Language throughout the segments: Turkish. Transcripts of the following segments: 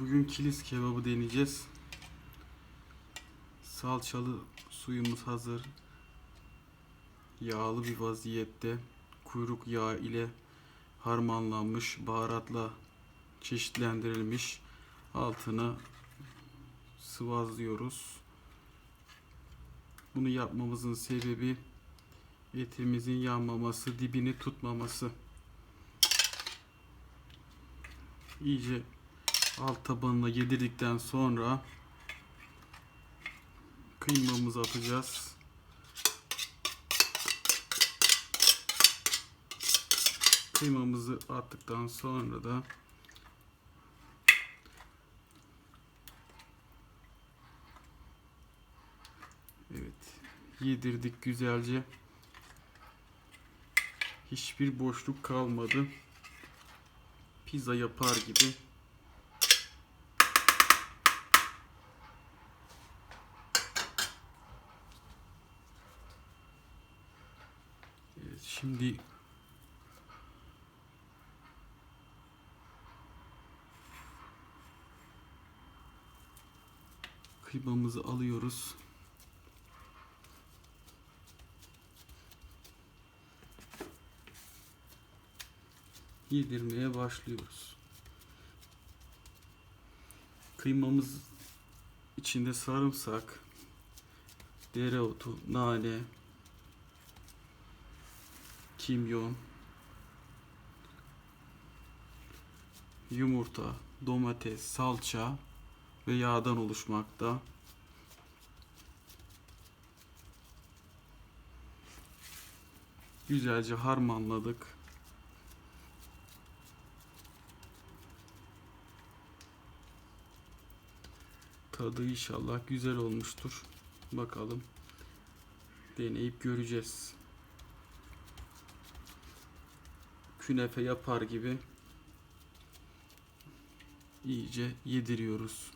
Bugün kilis kebabı deneyeceğiz. Salçalı suyumuz hazır. Yağlı bir vaziyette. Kuyruk yağı ile harmanlanmış, baharatla çeşitlendirilmiş. Altına sıvazlıyoruz. Bunu yapmamızın sebebi etimizin yanmaması, dibini tutmaması. İyice alt tabanına yedirdikten sonra kıymamızı atacağız. Kıymamızı attıktan sonra da Evet. Yedirdik güzelce. Hiçbir boşluk kalmadı. Pizza yapar gibi. Şimdi kıymamızı alıyoruz. yedirmeye başlıyoruz. Kıymamız içinde sarımsak, dereotu, nane, kimyon, yumurta, domates, salça ve yağdan oluşmakta. Güzelce harmanladık. Tadı inşallah güzel olmuştur. Bakalım. Deneyip göreceğiz. Künefe yapar gibi iyice yediriyoruz.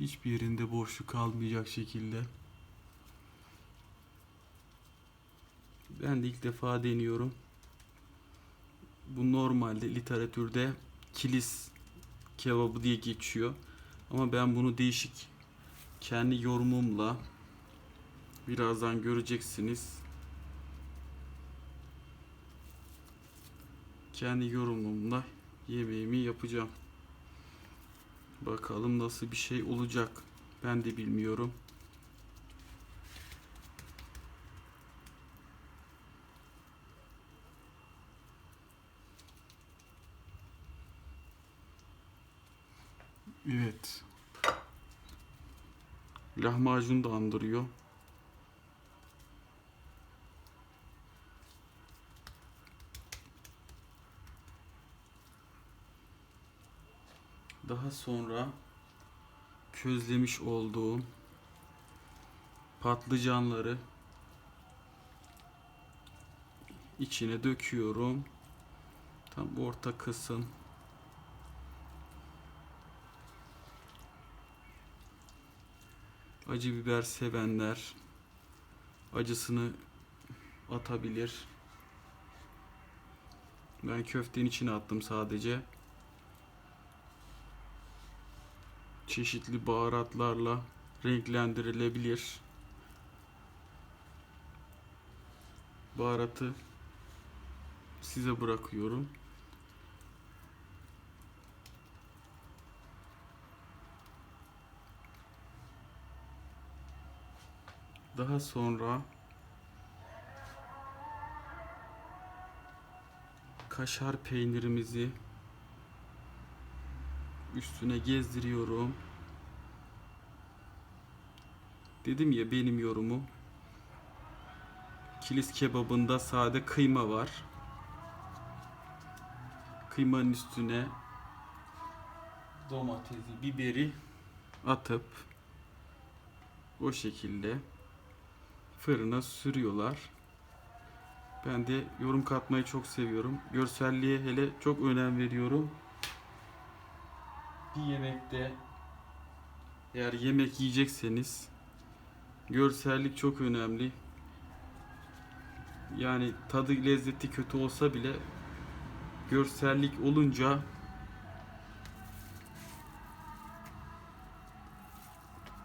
Hiçbir yerinde boşluk kalmayacak şekilde. Ben de ilk defa deniyorum. Bu normalde literatürde kilis kebabı diye geçiyor. Ama ben bunu değişik kendi yorumumla birazdan göreceksiniz. Kendi yorumumla yemeğimi yapacağım. Bakalım nasıl bir şey olacak. Ben de bilmiyorum. Evet. Lahmacun da andırıyor. Daha sonra közlemiş olduğum patlıcanları içine döküyorum. Tam orta kısım Acı biber sevenler acısını atabilir. Ben köftenin içine attım sadece. Çeşitli baharatlarla renklendirilebilir. Baharatı size bırakıyorum. Daha sonra kaşar peynirimizi üstüne gezdiriyorum. Dedim ya benim yorumum. Kilis kebabında sade kıyma var. Kıymanın üstüne domatesi, biberi atıp o şekilde fırına sürüyorlar. Ben de yorum katmayı çok seviyorum. Görselliğe hele çok önem veriyorum. Bir yemekte eğer yemek yiyecekseniz görsellik çok önemli. Yani tadı lezzeti kötü olsa bile görsellik olunca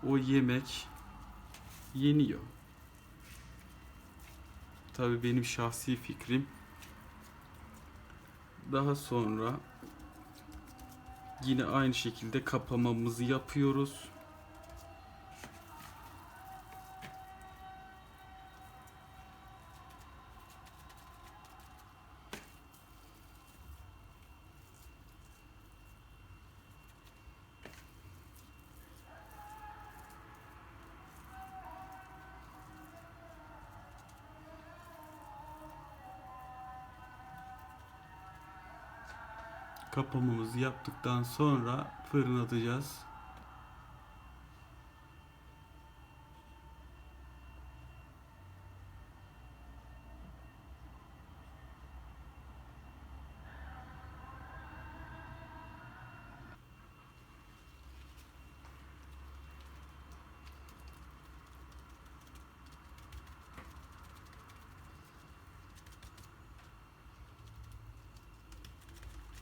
o yemek yeniyor. Tabii benim şahsi fikrim. Daha sonra yine aynı şekilde kapamamızı yapıyoruz. Kapamamızı yaptıktan sonra fırına atacağız.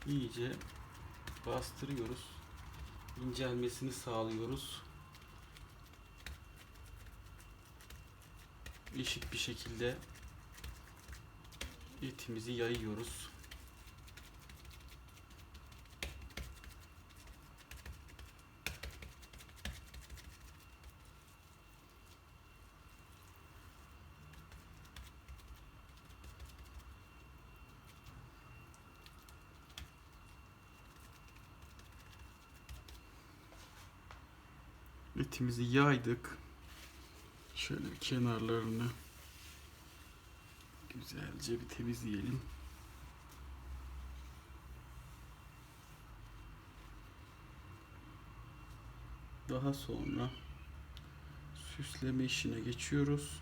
İyice bastırıyoruz. İncelmesini sağlıyoruz. Eşit bir şekilde etimizi yayıyoruz. Etimizi yaydık. Şöyle bir kenarlarını güzelce bir temizleyelim. Daha sonra süsleme işine geçiyoruz.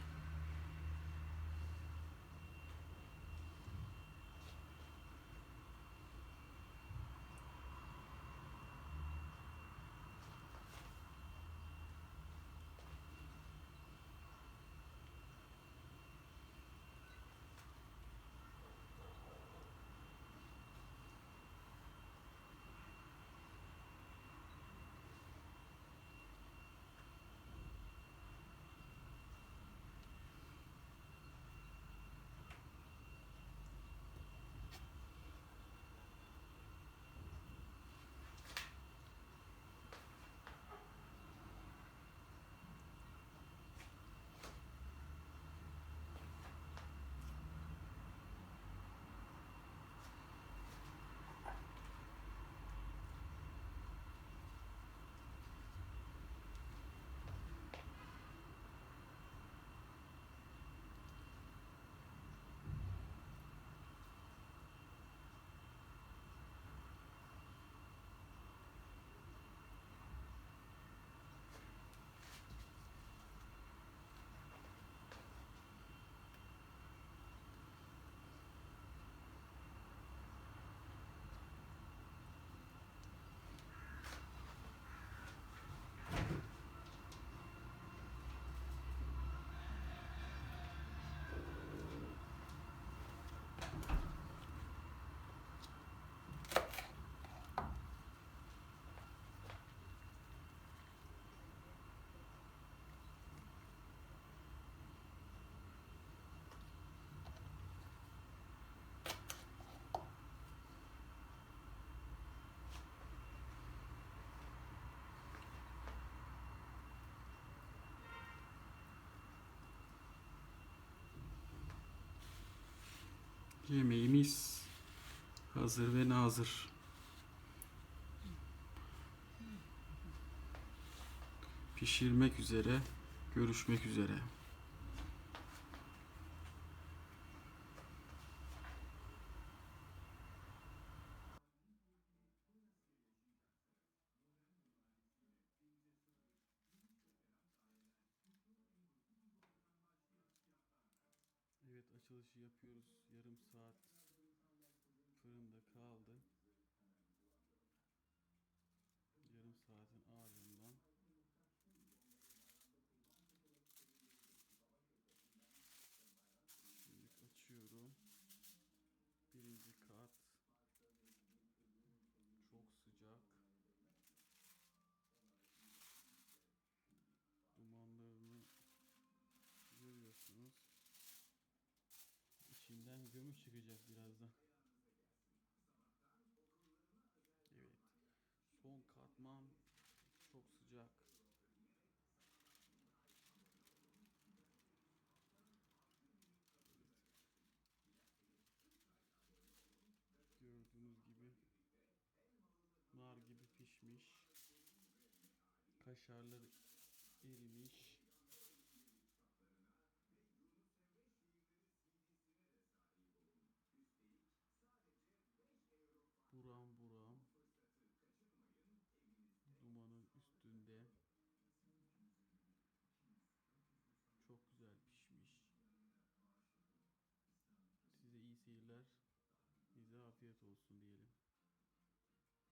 Yemeğimiz hazır ve nazır. Pişirmek üzere, görüşmek üzere. Evet açılışı yapıyoruz. Yarım saat fırında kaldı. Yarım saatin ardından şimdi açıyoruz. Gömüş çıkacak birazdan. Evet. Son katman çok sıcak. Gördüğünüz gibi nar gibi pişmiş. Kaşarlar erimiş. Olsun diyelim.